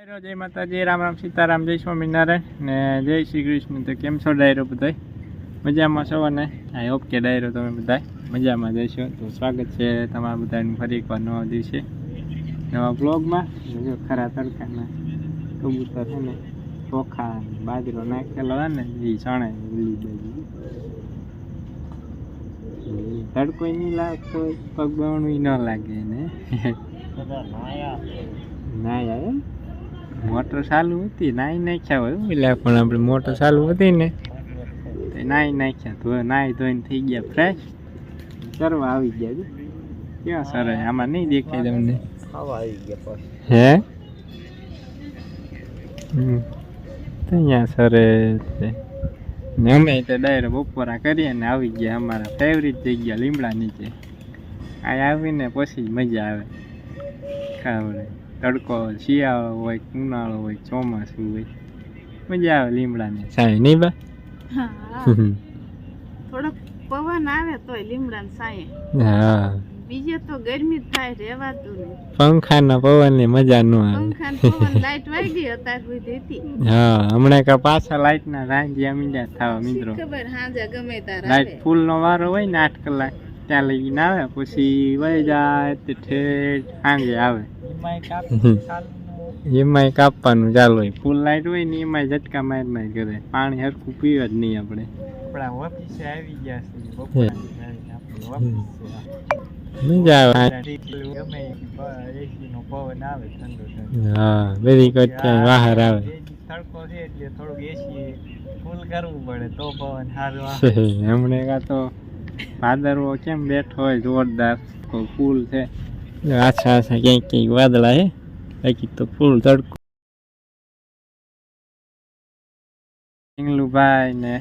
ડાયરો જય માતાજી રામ રામ સીતારામ જય સ્વામિનારાયણ ને જય શ્રી કૃષ્ણ. તો કેમ છો ડાયરો બધાય? મજામાં છો ને? આઈ હોપ કે ડાયરો તમે બધા મજામાં જઈશો તો સ્વાગત છે તમારા બધાનું ફરી એકવાર નવા દિવસે. નવા બ્લોગમાં જો ખરા તડકાના કબૂતર છે ને ચોખા બાજરો નાખેલો હોય ને એ ચણે લીલી બાજુ તડકો નહીં લાગતો પગ બવણું ન લાગે ને. ના એમ? મોટર ચાલુ હતી નાઈ નાખ્યા હોય એટલે પણ આપણે મોટર ચાલુ હતી ને. તે નાઈ નાખ્યા તો નાઈ ધોઈને થઈ ગયા ફ્રેશ કરવા આવી ગયા જો. ક્યાં સર આમાં નહીં દેખાય તમને. હે? અહીંયા સરે છે. ને અમે તો ડાયરેક્ટ બપોરા કરીએ ને આવી ગયા અમારા ફેવરિટ જગ્યા લીમડા નીચે આ આવીને પછી જ મજા આવે. ખાવડે તડકો શિયાળો હોય ઉનાળો હોય ચોમાસું હોય. મજા આવે લીમડાની. સાંય નહીં બા? થોડોક પવન આવે તોય લીમડા સાંય હા. બીજે તો ગરમી થાય રહેવાતું નહીં. પંખાના પવનની મજા ન આવે. પવન લાઈટ વાગી અત્યાર સુધી હતી. હા હમણાં કા પાછા લાઈટના રાંધિયા મીંડા થવા મિત્રો. ખબર હાજા ગમે તારા લાઈટ ફૂલ નો વારો હોય ને આઠ કલાક. ત્યાં ના આવે પછી વહી જાય તે ઠેઠ સાંજે આવે. એમાંય કાપવાનું ચાલુ હોય. ફૂલ લાઇટ હોય ને એમાંય ઝટકા માર માર કરે પાણી હરખું પીવે જ નહીં આપણે. ઓફિસે આવી ગયા મજા આવે. હા બધી બહાર આવે. તડકો છે એટલે થોડુંક એસી ફૂલ કરવું પડે તો પવન સારું આવે. હમણાં કા તો ભાદરવો કેમ બેઠો હોય જોરદાર? તો ફૂલ છે? આછા આછા ક્યાંક ક્યાંક વાદળા હે? બાકી તો ફૂલ તડકો. ભાઈ ને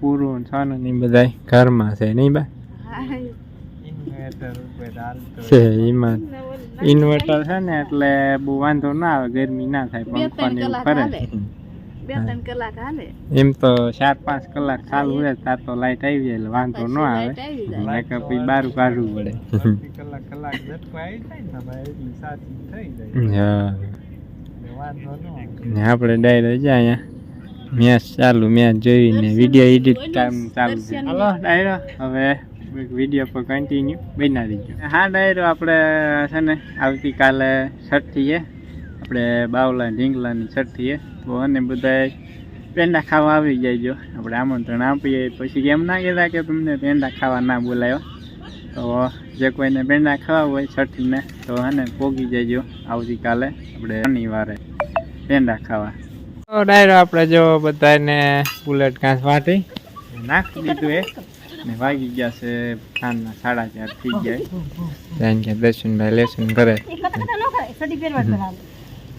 પૂરું સોનું ની બધા ઘરમાં છે નહીં બા? છે એમાં ઇન્વર્ટર છે ને એટલે બહુ વાંધો ના આવે ગરમી ના થાય પંખો ને એવું ફરે. બે ત્રણ કલાક હાલે. એમ તો ચાર પાંચ કલાક ચાલુ રહે ત્યાં તો લાઈટ આવી જાય એટલે વાંધો ન પછી આવે. લાઈટ આવી જાય. નકર પછી બારું કાઢવું પડે. હા. ને આપણે ડાયરો છે અહીંયા મેચ ચાલુ મેચ જોઈને વીડિયો એડિટ કામ ચાલુ છે. હાલો ડાયરો હવે વીડિયો પર કન્ટિન્યુ બનાવી દીધો હા ડાયરો આપણે છે ને આવતીકાલે છઠ્ઠી છે આપણે બાવલા ઢીંગલાની છઠ્ઠી તો અને બધાએ પેંડા ખાવા આવી જાય આપણે આમંત્રણ આપીએ. પછી એમ ના કહેતા કે તમને પેંડા ખાવા ના બોલાયો. તો જે કોઈને પેંડા ખાવા હોય છઠ્ઠીને તો અને પોગી જજો આવતીકાલે. આપણે શનિવારે પેંડા ખાવા. તો ડાયરો આપણે જો બધાને બુલેટ ઘાસ વાટી. નાખી દીધું એ. ને વાગી ગયા છે ખાનના સાડા ચાર થઈ ગયા. દર્શનભાઈ લેસન કરે.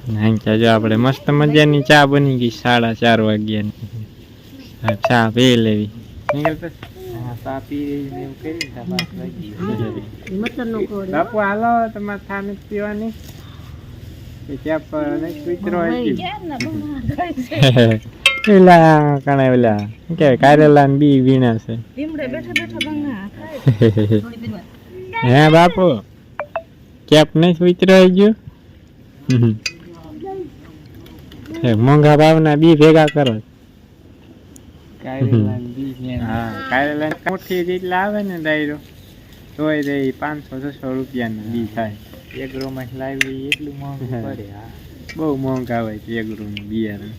જો આપણે મસ્ત મજાની ચા બની ગઈ સાડા ચાર વાગ્યાની. ચા પી લેવી. ચા પી બાપુ હાલો તમારે પીવાની. પેલા કણા પેલા કારેલા ને બી વીણા છે. હે બાપુ. કેપ નહીં કૂતરો આવી ગયો. મોંઘા ભાવના બી ભેગા કરો મુઠ્ઠી જેટલા આવે ને ડાયરો તોય રે પાંચસો છસો રૂપિયાના બી થાય. એક લાવી એટલું મોંઘું પડે. હા. બહુ મોંઘા હોય છે એક બિયારણ.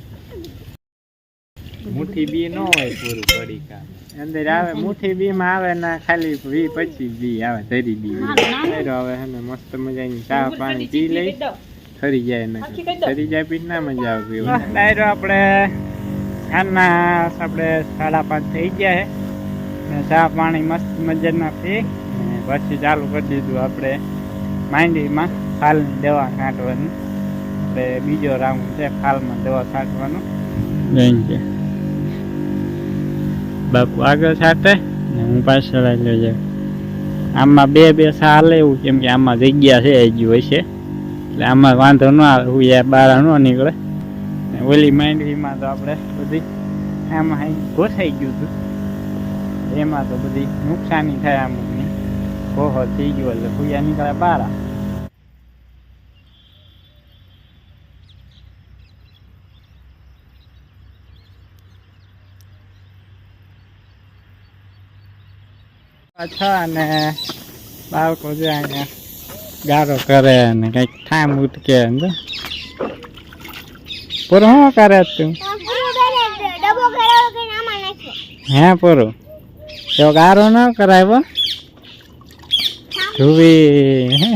મુઠ્ઠી બી ન હોય પૂરું પડી કા અંદર આવે મુઠ્ઠી બી માં આવે ના ખાલી વી પચીસ બી આવે ધરી બી. ડાયરો આવે હે ને મસ્ત મજાની ચા પાણી પી લઈ ફરી જાય ને ફરી જાય પછી ના મજા આવે ડાયરો આપણે સાંજના આપણે સાડા પાંચ થઈ ગયા છે ને ચા પાણી મસ્ત મજાના પી. ને પછી ચાલુ કરી દીધું આપણે માંડીમાં ફાલની દવા છાંટવાની. આપણે બીજો રાઉન્ડ છે ફાલમાં દવા છાંટવાનું. બાપુ આગળ છાંટે? ને હું પાછળ લઈ જાઉં. આમાં બે બે સાલ એવું કેમ કે આમાં જગ્યા છે હજી હોય છે એટલે આમાં વાંધો ન આવે હુયા બહાર ન નીકળે. ઓલી માંડવીમાં તો આપણે બધી આમાં ગોઠાઈ ગયું હતું. એમાં તો બધી નુકસાની થાય અમુકની કોહો થઈ ગયો એટલે હુયા નીકળે બહાર અચ્છા અને બાળકો જાય અહીંયા. ગારો કરે ને કંઈક ઠામ ઉટકે ને પૂરો શું કરે તું? હે પૂરો? તો ગારો ન કરાવ્યો ધુવી હે?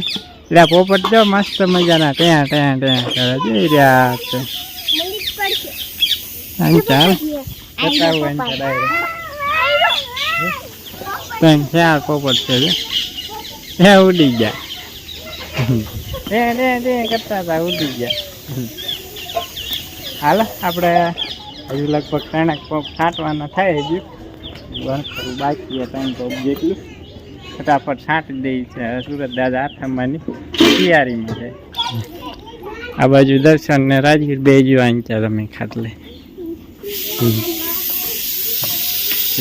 એટલે પોપટ જો મસ્ત મજાના ત્યાં ત્યાં ત્યાં કરે. જઈ રહ્યા છે ચાલ. બતાવું એમ ચડાવી ત્રણ ચાર પોપટ છે એ ઉડી ગયા. દે દે દે કરતા હતા, ઉડી ગયા. હાલો, આપણે હજુ લગભગ ત્રણેક પગ છાંટવાના થાય હજુ. વણખરું બાકી ત્રણ પોપ જેટલું. ફટાફટ છાંટી દઈ છે સુરત દાદા આઠમવાની તૈયારીમાં છે. આ બાજુ દર્શન ને રાજગીર બે જો આંચા તમે ખાટલે.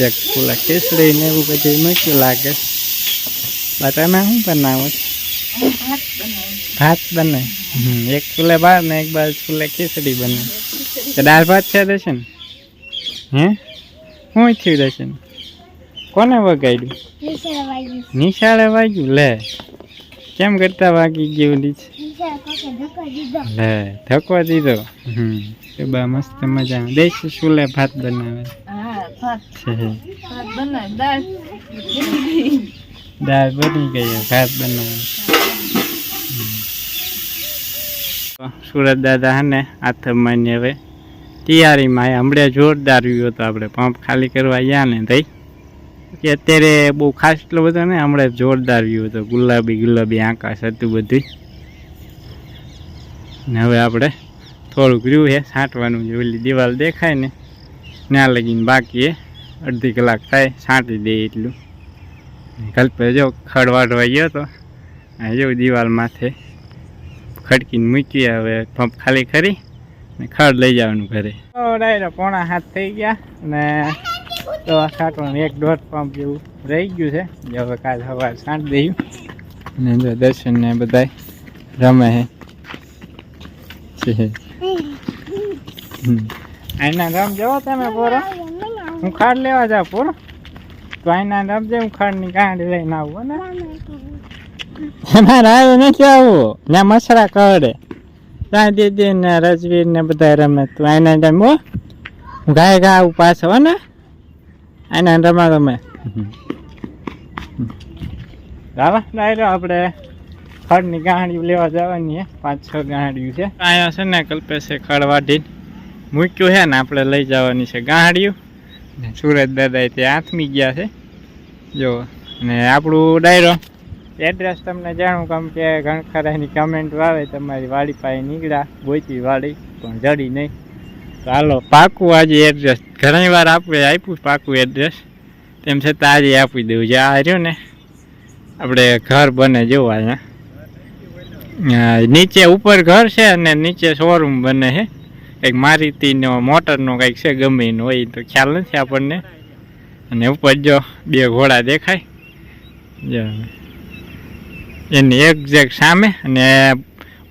એક ફૂલા કેસરી ને એવું બધું મૂક્યું લાગે. બટ તમે શું બનાવો? છો? ભાત બને. એક ફૂલે ભાત ને એક બાજુ ફૂલે ખીચડી બને. તો દાળ ભાત છે દર્શન હે? શું થયું દર્શન કોને વગાડ્યું? નિશાળે વાગ્યું લે. કેમ કરતા વાગી ગયું લે ધકો દીધો. હમ તો બા મસ્ત મજા દેશી ચૂલે ભાત બનાવે. દાળ બની ગઈ ભાત બનાવે. સુરત દાદા હે ને આથમમાં હવે. તૈયારીમાં. હમણાં જોરદાર વ્યૂ હતો આપણે પંપ ખાલી કરવા ગયા ને થઈ કે અત્યારે બહુ ખાસ એટલો બધો ને હમણાં જોરદાર વ્યૂ હતો ગુલાબી ગુલાબી આકાશ હતું બધું ને હવે આપણે થોડુંક રહ્યું છે છાંટવાનું જે ઓલી દિવાલ દેખાય ને, ત્યાં લગીને બાકી એ અડધી કલાક થાય, છાંટી દે એટલું. કલ્પે જો ખડવાડવા ગયો તો, આ જો દિવાલ માથે. ખડકીને મૂકી હવે પંપ ખાલી કરી ને ખડ લઈ જવાનું ઘરે. ડાયરો પોણા હાથ થઈ ગયા ને તો આ છાંટવાનું એક દોઢ પંપ જેવું રહી ગયું છે. જે હવે કાલ સવારે છાંટ દઈયું ને જો દર્શન ને બધા રમે હમ. આના રમ જવો તમે પોરો. હું ખાડ લેવા જાઉં પૂરો. તો આના રમજે, હું ખાડની ગાંડી લઈને આવું ને. ના રાયો નથી આવું. ને મસરા કરડે ત્યાં દીદી ને રજવીર ને બધા રમે. તું એના હું. ગાય ગા આવું પાછો હો ને. આના રમા રમે ચાલો ડાયરો આપણે ખડની ગાંડિયું લેવા જવાની છે પાંચ છ ગાંડિયું છે. અહીંયા છે ને કલ્પેશે ખડ વાઢીને મૂક્યું છે ને આપણે લઈ જવાની છે ગાંડિયું. સુરત દાદા તે આથમી ગયા છે. જો ને આપણું ડાયરો. એડ્રેસ તમને જાણું કેમ કે ઘણખરાની કમેન્ટ આવે તમારી વાડી પાસે નીકળ્યા ગોઈતી વાડી પણ જડી નહીં. તો હાલો, પાકું આજે એડ્રેસ ઘણી વાર આપણે આપ્યું પાકું એડ્રેસ તેમ છતાં આજે આપી દઉં જે આ રહ્યું ને, આપણે ઘર બને જેવું અહીંયા નીચે ઉપર ઘર છે અને નીચે શોરૂમ બને છે. કંઈક મારુતિનો, મોટરનો કંઈક છે ગમે એનો હોય તો ખ્યાલ નથી આપણને. અને ઉપર જો બે ઘોડા દેખાય. જો. એની એક્ઝેક્ટ સામે અને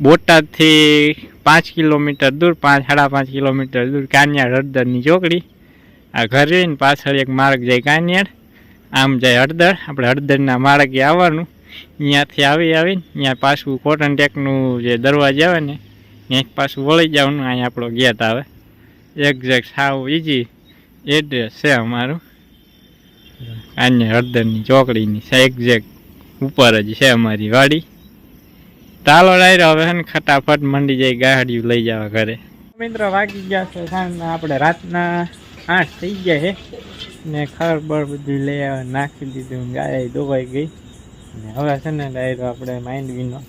બોટાદથી પાંચ કિલોમીટર દૂર, પાંચ, સાડા પાંચ કિલોમીટર દૂર કાનિયાડ હળદરની ચોકડી. આ ઘર રહીને પાછળ એક માર્ગ જાય કાનિયાડ આમ જાય હળદર. આપણે હળદરના માર્ગે આવવાનું. અહીંયાથી આવી આવીને અહીંયા પાછું કોટન ટેકનું જે દરવાજા આવે ને ત્યાં પાછું વળી જવાનું. અહીંયા આપણો ગેટ આવે. એક્ઝેક્ટ સાવ ઇઝી એડ્રેસ છે અમારું. કાનિયાળ હળદરની ચોકડીની એક્ઝેક્ટ ઉપર જ છે અમારી વાડી. ચાલો ડાયરો હવે છે ને ફટાફટ મંડી જાય ગાડીઓ લઈ જવા ઘરે. મિત્રો વાગી ગયા છે સાંજના આપણે રાતના આઠ થઈ ગયા છે. ને ખર બર બધું લઈ આવે નાખી દીધું ગાય દોવાઈ ગઈ. ને હવે છે ને ડાયરો આપણે માંડવીનો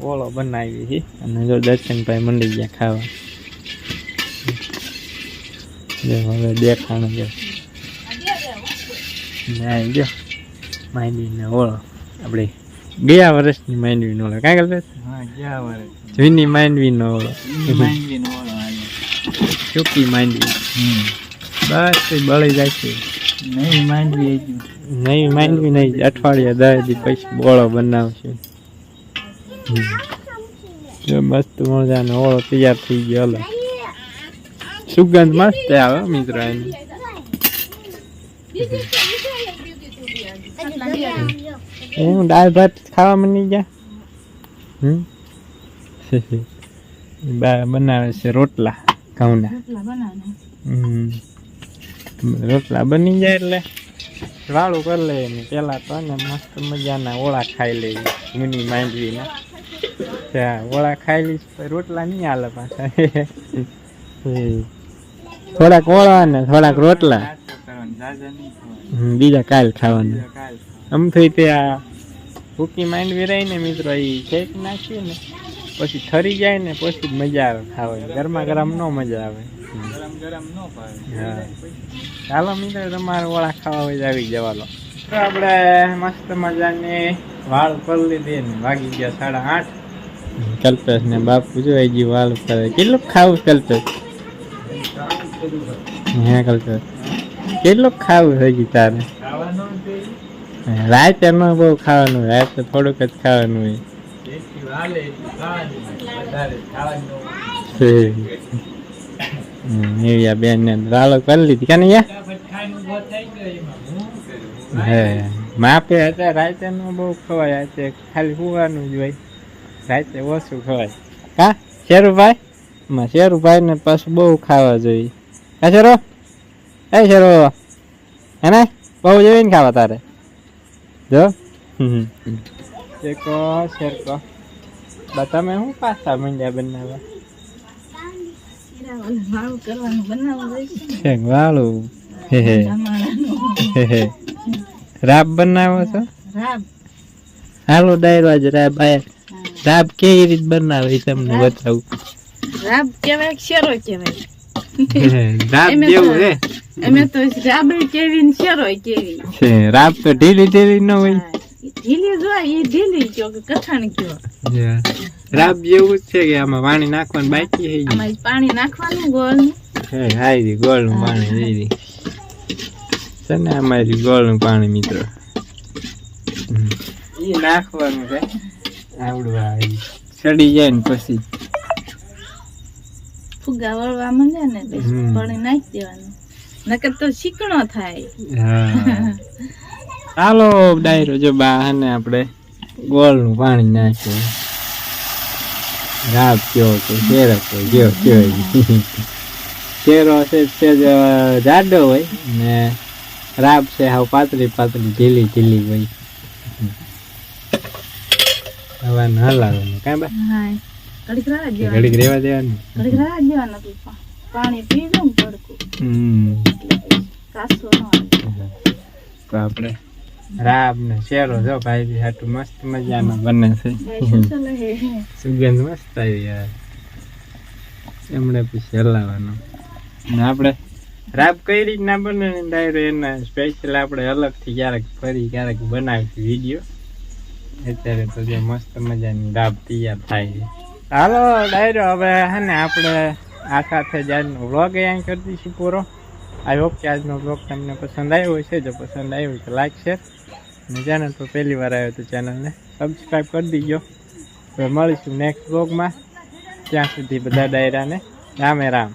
ઓળો બનાવી છે અને જો દર્શનભાઈ મંડી ગયા ખાવા. જો હવે દેખાણું છે ને આવી ગયો વિનો ઓળો. આપણે ગયા વર્ષની માંડવીનો ઓળો કાંઈ ગલત ગયા વર્ષ જૂની ઓળો માંડવી નો ઓળો આવ્યો માંડવી બસ એ બળી જાય છે નહીં માંડવી નહીં માંડવી નહીં અઠવાડિયા દસ દી પછી ઓળો બનાવશે મસ્ત જો મસ્ત મજાનો ઓળો તૈયાર થઈ ગયો હલો સુગંધ મસ્ત આવે મિત્રો એની હું દાળ ભાત ખાવા મની ગયા. હમ? બા બનાવે છે રોટલા ઘઉંના. રોટલા હમ. રોટલા બની જાય એટલે વાળું કરી લઈએ ને પેલા તો ને મસ્ત મજાના ઓળા ખાઈ લઈએ મુની માંડવીના. ત્યાં ઓળા ખાઈ લઈશ રોટલા નહીં હાલે પાછા. થોડાક ઓળા ને થોડાક રોટલા. બીજા કાલ ખાવાના. આમ થઈ તે આ ભૂકી માંડવી વેરાય ને મિત્રો, એ શેક નાખીએ ને પછી ઠરી જાય ને પછી મજા આવે ખાવાની. ગરમા ગરમ ન મજા આવે. ગરમ ગરમ ન ભાવે હા. ચાલો મિત્રો, તમારે ઓળા ખાવા હોય આવી જવાલો તો આપણે મસ્ત મજાને વાળ પર લીધી ને વાગી ગયા સાડા આઠ. કલ્પેશ ને બાપુ જો હજી વાળ કરે કેટલું ખાવું કલ્પેશ? હે કલ્પેશ. કેટલું ખાવું હજી તારે રાતે એમાં બહુ ખાવાનું રાતે થોડુંક જ ખાવાનું હોય. એવી બેન ને વાળો કરી લીધી. કાને યા? હું માપે હતા રાતે નો બહુ ખવાય. રાતે ખાલી સુવાનું જ હોય. રાતે ઓછું ખવાય. હા શેરુભાઈ? માં શેરુભાઈ ને પાછું બહુ ખાવા જોઈએ. હા શેરો? એ શેરો હે ને બહુ જોઈએ ને ખાવા તારે? જો. હમ. શેકો શેરકો બા તમે હું પાસ્તા મંડ્યા બનાવવા વાળું કરવાનું બનાવવું હોય છે શેક વાળું. હે હે. હે રાબ બનાવો છો? રાબ. હાલો ડાયરો આજ રાબ આયા. રાબ કેવી રીત બનાવે તમને બતાવું. રાબ કેવાય કે શેરો કેવાય? રાબ જેવું હે. અમે તો રાબડી કેવી ને શેરોય કેવી છે રાબ તો ઢીલી ઢીલી ન હોય. ઢીલી જો એ ઢીલી કયો કે કઠણ કયો. રાબ જેવું જ છે કે આમાં પાણી નાખવાનું બાકી હે. આમાં પાણી નાખવાનું ગોળ હે હાઈ ગોળનું પાણી જઈ છે ને અમારી ગોળનું પાણી મિત્રો. એ નાખવાનું છે. આવડું આવી ચડી જાય ને પછી. ફુગા વળવા માંડે ને પછી પાણી નાખી દેવાનું. નકર તો શીકણો થાય. હાલો ડાયરો જો બા ને આપણે ગોળનું પાણી નાખ્યું. રાબ કયો કે શેરો કયો કયો શેરો છે તે જાડો હોય ને રાબ છે હાવ પાતળી પાતળી ઢીલી ઢીલી હોય. હવે ન હલાવવાનું કાંઈ બા? ઘડીક રાહ દેવાનું. ઘડીક રેવા દેવાનું પાણી પી દઉં ને ભડકું હમ. એટલે પછી કાસો તો આપણે રાબ ને શેરો જો ભાઈ હાટું મસ્ત મજાનો બને છે. સુગંધ મસ્ત આવી યાર. એમણે પછી હલાવાનો ને આપણે રાબ કઈ રીતના બને ડાયરો એના સ્પેશિયલ આપણે અલગથી ક્યારેક ફરી ક્યારેક બનાવીશું વીડિયો અત્યારે તો જે મસ્ત મજાની રાબ તૈયાર થાય છે. હાલો ડાયરો હવે હે ને આપણે આ સાથે જ આજનો વ્લોગ અહીંયા કરી દઈશું પૂરો. આઈ હોપ કે આજનો વ્લોગ તમને પસંદ આવ્યો હશે. જો પસંદ આવ્યો તો લાઈક શેર અને ચેનલ પર પહેલી વાર આવ્યો તો ચેનલને સબસ્ક્રાઈબ કરી દીજો. હવે મળીશું નેક્સ્ટ વ્લોગમાં ત્યાં સુધી બધા ડાયરાને રામે રામ.